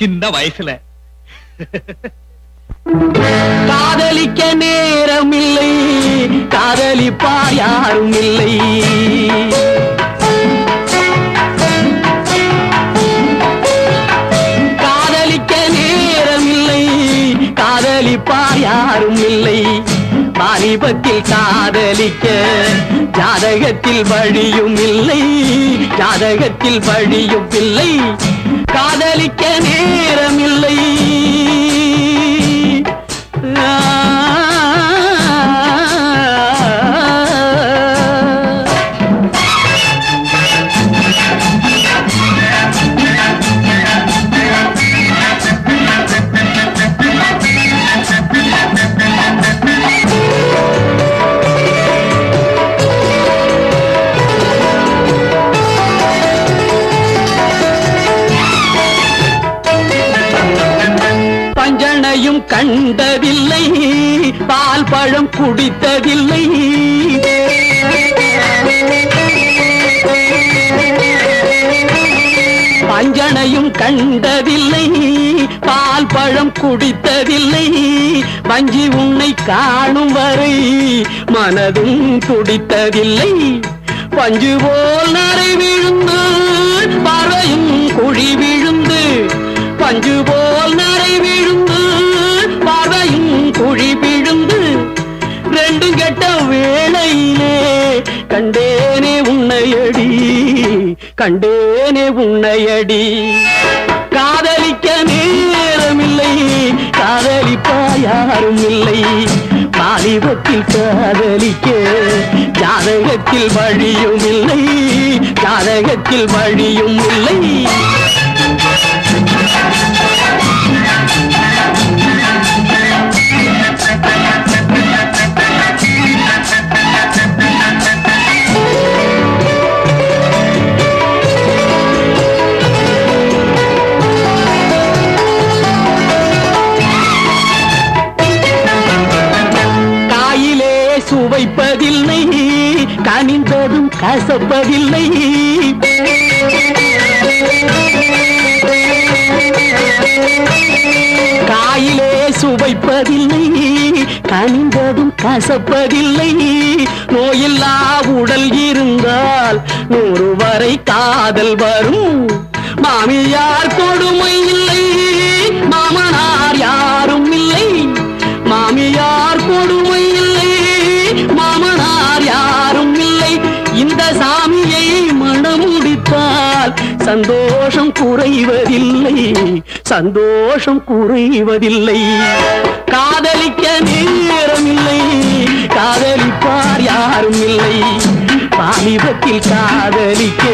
சின்ன வயசுல. காதலிக்க நேரம் இல்லை காதலிப்பா யாரும் இல்லை காதலிக்க நேரம் இல்லை காதலிப்பா யாரும் இல்லை வாலிபத்தில் காதலிக்க ஜாதகத்தில் வழியும் இல்லை ஜாதகத்தில் வழியும் இல்லை காதலிக்க நேரம் இல்லை கண்டதில்லை. பால் பழம் குடித்ததில்லை. பஞ்சனையும் கண்டதில்லை. பால் பழம் குடித்ததில்லை. வஞ்சி உன்னை காணும் வரை மனதும் துடித்ததில்லை. பஞ்சு போல் கண்டேனே உன்னையடி கண்டேனே உன்னையடி. காதலிக்க நேரமில்லை காதலிப்பா யாரும் இல்லை வாலிபத்தில் காதலிக்க ஜாதகத்தில் வழியும் இல்லை ஜாதகத்தில் வழியும் இல்லை. சுவைப்பதில்லை கனிந்ததும் கசப்பதில்லை. காயிலே சுவைப்பதில்லை. கனிந்ததும் கசப்பதில்லை. நோயில்லா உடல் இருந்தால் நூறு வரை காதல் வரும். மாமியார் கொடுமை இல்லை. மணமுடித்தால் சந்தோஷம் குறைவதில்லை சந்தோஷம் குறைவதில்லை. காதலிக்க நேரம் இல்லை காதலிப்பார் யாரும் இல்லை வாலிபத்தில் காதலிக்க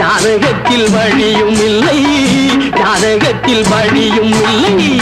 ஜாதகத்தில் வழியும் இல்லை ஜாதகத்தில் வழியும் இல்லை.